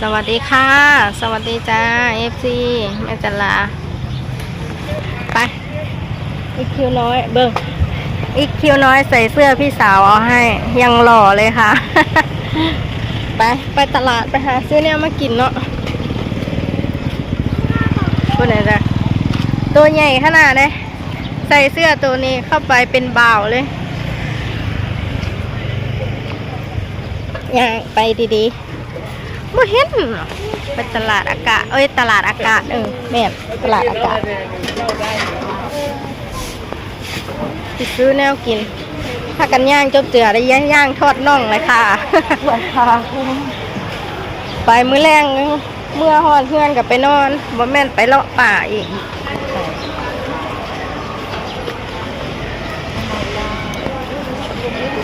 สวัสดีค่ะ สวัสดีจ้า FC แม่จันลา ไป อีกคิวน้อยเบิ้งอีกคิวน้อยใส่เสื้อพี่สาวเอาให้ ยังหล่อเลยค่ะ ไป ไปตลาดไปหาซื้อเนี่ยมากินเนาะตัวไหนจ้ะตัวใหญ่ขนาดเลยใส่เสื้อตัวนี้เข้าไปเป็นบ่าวเลยย่างไปดีๆ บ่เห็นหรอกไปตลาดอากาศเอ้ยตลาดอากาศเออแม่นตลาดอากาศสิซื้อแนวกินถ้ากันย่างจบเจือได้ย่างย่างทอดน่องเลยค่ะวันพาไปมื้อแรงเมื่อฮอนเพื่อนกับไปนอนบ่แม่นไปเลาะป่าอีก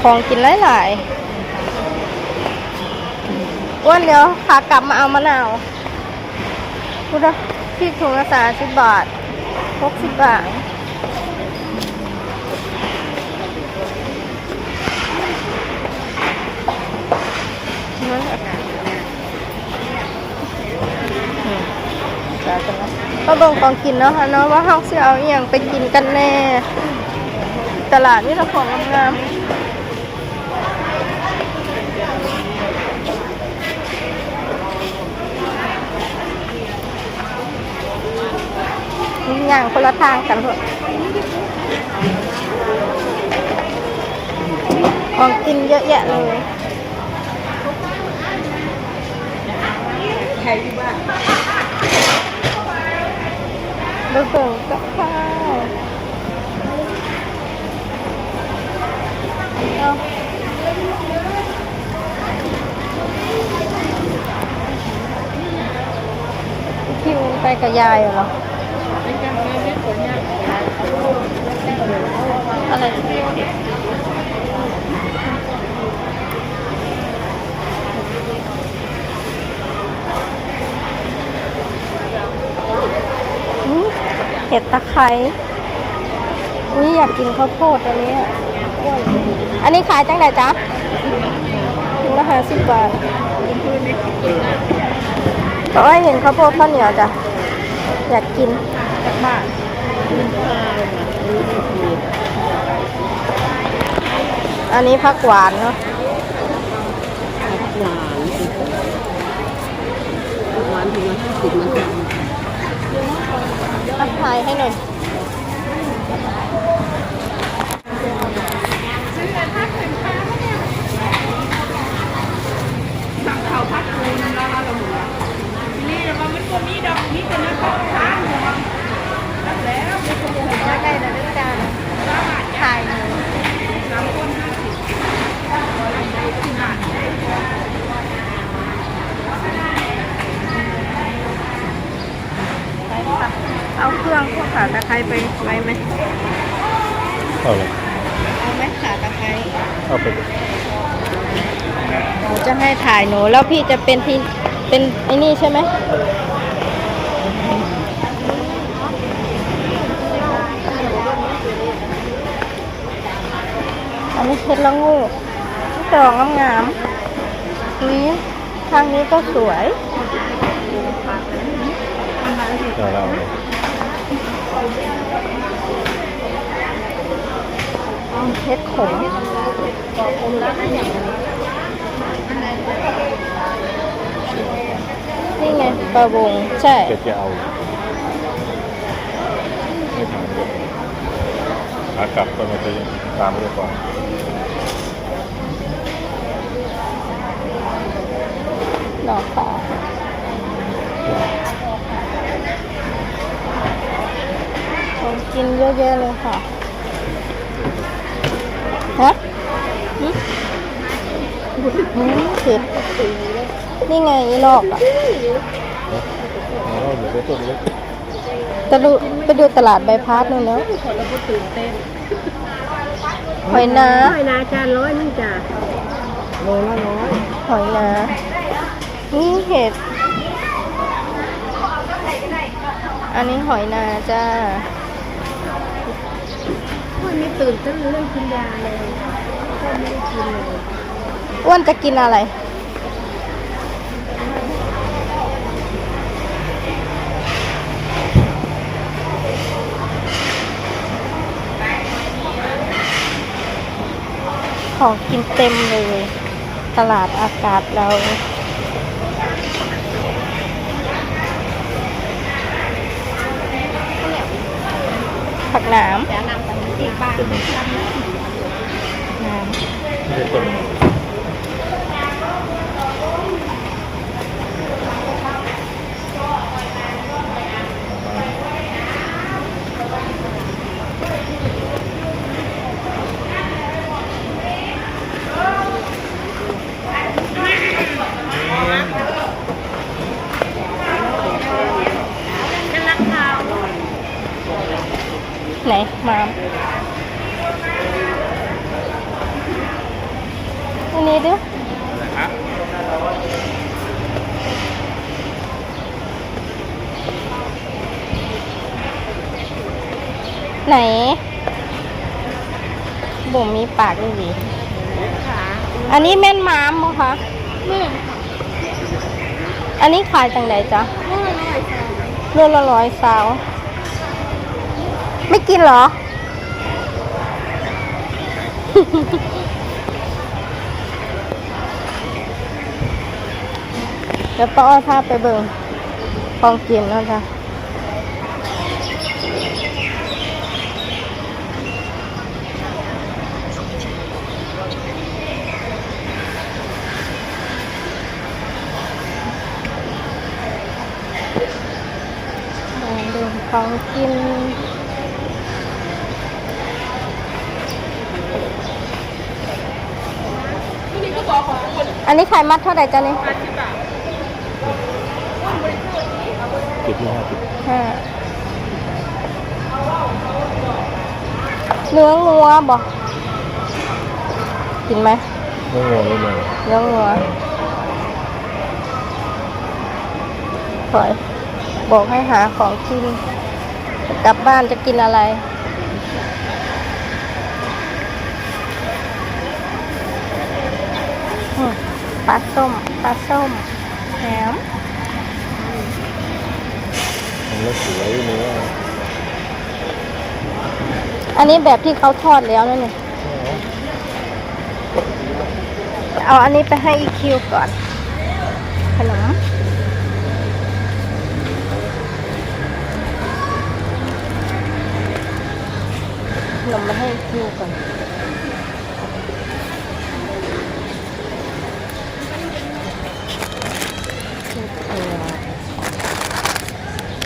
ของกินหลายๆ อ้วนเดี๋ยวขากลับมาเอามะนาวพูดนะพี่ถุงละสามสิบบาทหกสิบบาทก็เบิ่งของกินเนาะค่ะเนาะว่าเฮาสิเอาอหย่างไปกินกันแน่ ตลาดนี่ละของงามๆ ย่างคนละทางกันเถอะของกินเยอะแยะเลยเบิ่งเบิ่งกับข้าวเอาคิวไปกับยายเหรอ อะไรเห็ดตะไคร้อุ้ยอยากกินข้าวโพดอันนี้อะอันนี้ขายจังไหนจ๊ะถุงละห้าสิบบาทก็ให้เห็นข้าวโพดข้าวเหนียวจ้ะ อยากกินจากบ้านอันนี้ผักหวานเนาะหวานหวานถึงห้าสิบมันจะทักทายให้หน่อย สั่งข้าวผัดปูน้ำลาละหมูทีนี้เราไม่ ตัวมีดอกนี้เป็นน้ำข้าวทานหัวแล้วแล้วไม่ตัวหมูจะได้นะลูกจ้ถ่ายหนูสามคนห้าสิบไปค่ะเอาเครื่องพวกขาตะไคร้ไปไว้ไหมเอาเลยเอาไหมขาตะไคร้เอาไปหนูจะให้ถ่ายหนูแล้วพี่จะเป็นที่เป็นไอ้นี่ใช่ไหม อันนี้เพชรละงูดอกงามๆอุ้ยทางนี้ก็สวยเอาแล้วเอาเลยเพชรขมนี่ไงปลาวงใช่เก็บจะเอาไม่ทำเลยขากลับก็มาจะตามไปก่อ นดอกป่าของกินเยอะแยะเลยค่ะฮะหึหืมเผ็ดนี่ไงอีลอกอะเอาเหลือได้ต้นเล็กตะลุไปดูตลาดใบพัดนู่นแล้วคนเราก็ตื่นเต้นหอยนาร้อยนาจานร้อยนึงจ้ะโลละร้อยหอยนา นี่เห็ด อันนี้หอยนาจ้าวันนี้ตื่นเต้นเรื่องกินยาเลยก็ไม่ได้กินเลยอ้วนจะกินอะไร ของกินเต็มเลย ตลาดอากาศเรา ผักหนามแต่นำกันอีกบ้าน ต้นหนึ่ง หนาม ไม่ใช่ต้นหนึ่ง นั่นราคา ไหนหมามอันนี้ดูฮะไหนบ่มมีปากด้วยดิขาอันนี้แม่นหมามมั้งคะเมื่ออันนี้ขายจังไดจ๊ะเมื่อหน่อยค่ะเรือนละร้อยสาว ไม่กินเหรอ เดี๋ยวป้าอ้อท่าไปเบิ่งของกินนะจ๊ะมาดูของกินนี่ก็บอกของคน อันนี้ขายมัดเท่าไหร่จ๊ะนี่ห้าสิบบาทสิบยี่ห้าสิบห้าเนื้องัวบ่กินไหมไม่งงไม่งงเนื้องัวคอย บอกให้หาของกิน กลับบ้านจะกินอะไร อืมป ลาส้มปลาส้มแหนมมันแล้วสวยเนื้ออันนี้แบบที่เขาทอดแล้วนั่นนี่เอาอันนี้ไปให้อีคิวก่อน ขนมขนมมาให้อีคิวก่อน เชือกตัว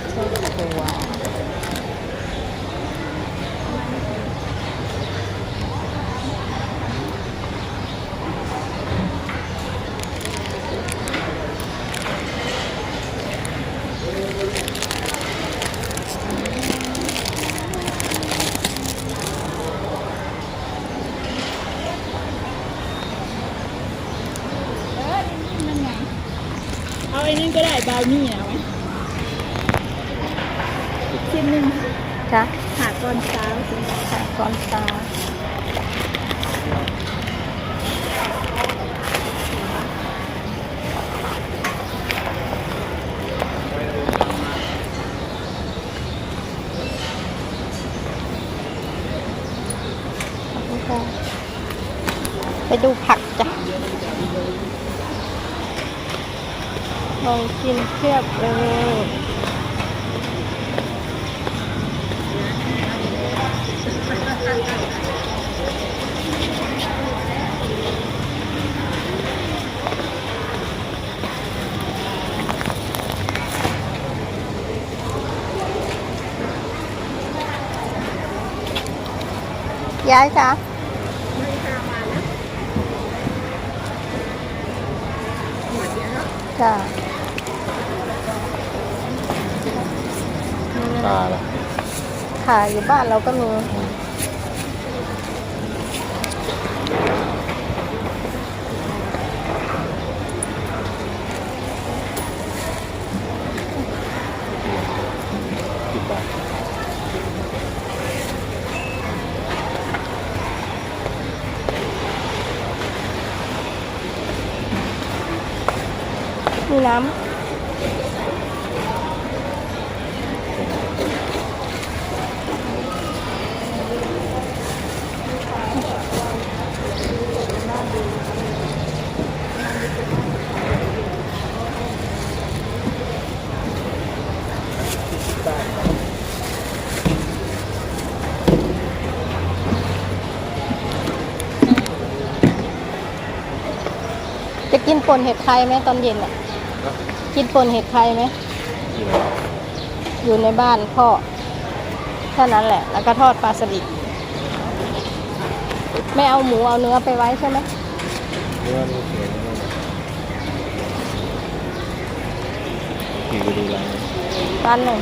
เชือกตัว เอาไอ้นี่ ก็ได้บราวนี่เอาไหมชิ้นหนึ่งจ้ะหาตอนเช้าสิขายก่อนตาขอบคุณค่ะไปดูผักจ้ะ ลองกินเทียบเลยยายจ้ะจ้ะ ตาละขายอยู่บ้านเราก็มีสิบบาทมีน้ำ กินป่นเห็ดไข่ไหมตอนเย็นอะกินป่นเห็ดไข่ไหมอยู่ในบ้านพ่อแค่นั้นแหละ แล้วก็ทอดปลาสลิดไม่เอาหมูเอาเนื้อไปไว้ใช่ไหมเนื้อนี่เสียงขี่ไปดูร้านร้านหนึ่ง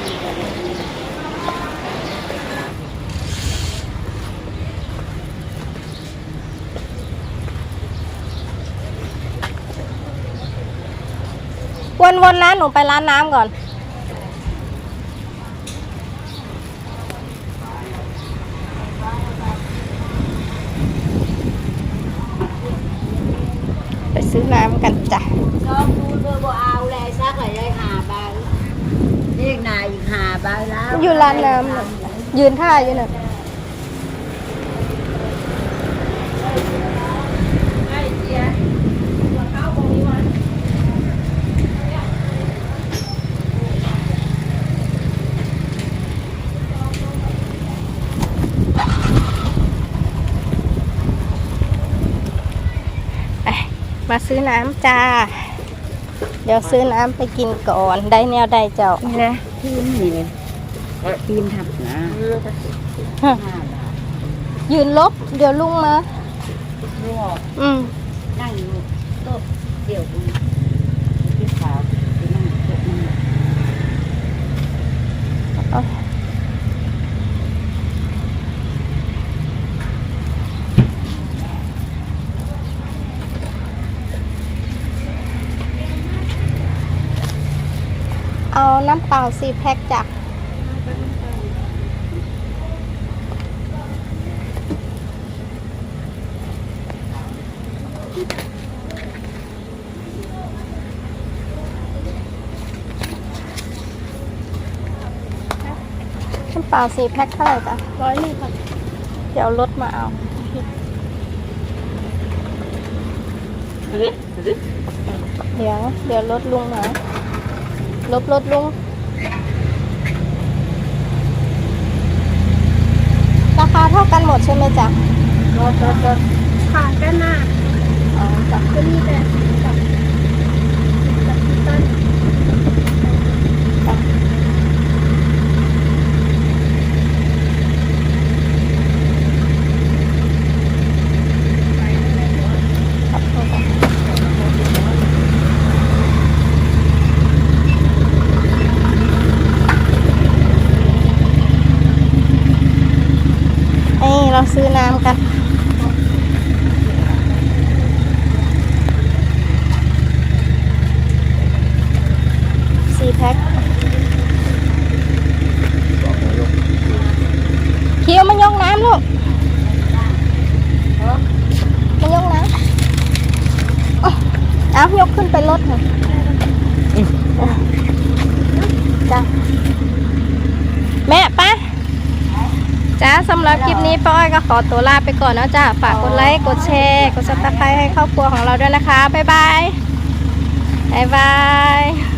วนๆนะหนูไปร้านน้ำก่อน ไปซื้อน้ำกันจ้ะชอบดูเธอบ่เอาแลซักเลยหาบาทเรียกนายอีกหาบาทแล้วอยู่ร้านน้ำน่ะยืนท่าอยู่น่ะ มาซื้อน้ำจ้า เดี๋ยวซื้อน้ำไปกินก่อน ได้แนวได้เจ้านี่แหละทีมนี่เลยทีมทำนะฮะห้าบาทยืนลบ เดี๋ยวลุงมารวบอืมนั่งอยู่โต๊ะเดี่ยวตรงนี้พี่สาวไปนั่งโต๊ะนั่ง เอา เอาน้ำเปล่าสี่แพ็คจ้ะน้ำเปล่าสี่แพ็คเท่าไหร่จ้ะร้อยหนึ่งค่ะเดี๋ยวรถมาเอาเดี๋ยวเดี๋ยวรถลุงมา ลบรถลุงราคาเท่ากันหมดใช่ไหมจ๊ะรถรถรถผ่านกันหน้าอ๋อจ้ะก็มีแต่กับกับพี่ต้น ครับโทษค่ะเอ้ยเรา ซื้อน้ำกันสี่แพ็คเคี้ยวมันยกน้ำลูกมันยกน้ำเอาเอายกขึ้นไปรถค่ะจ้ะแม่ปะ จ้าสำหรับคลิปนี้ป้าอ้อยก็ขอตัวลาไปก่อนนะจ้าฝากกดไลค์กดแชร์กดซับสไครต์ให้ครอบครัวของเราด้วยนะคะบ๊ายบายบ๊ายบาย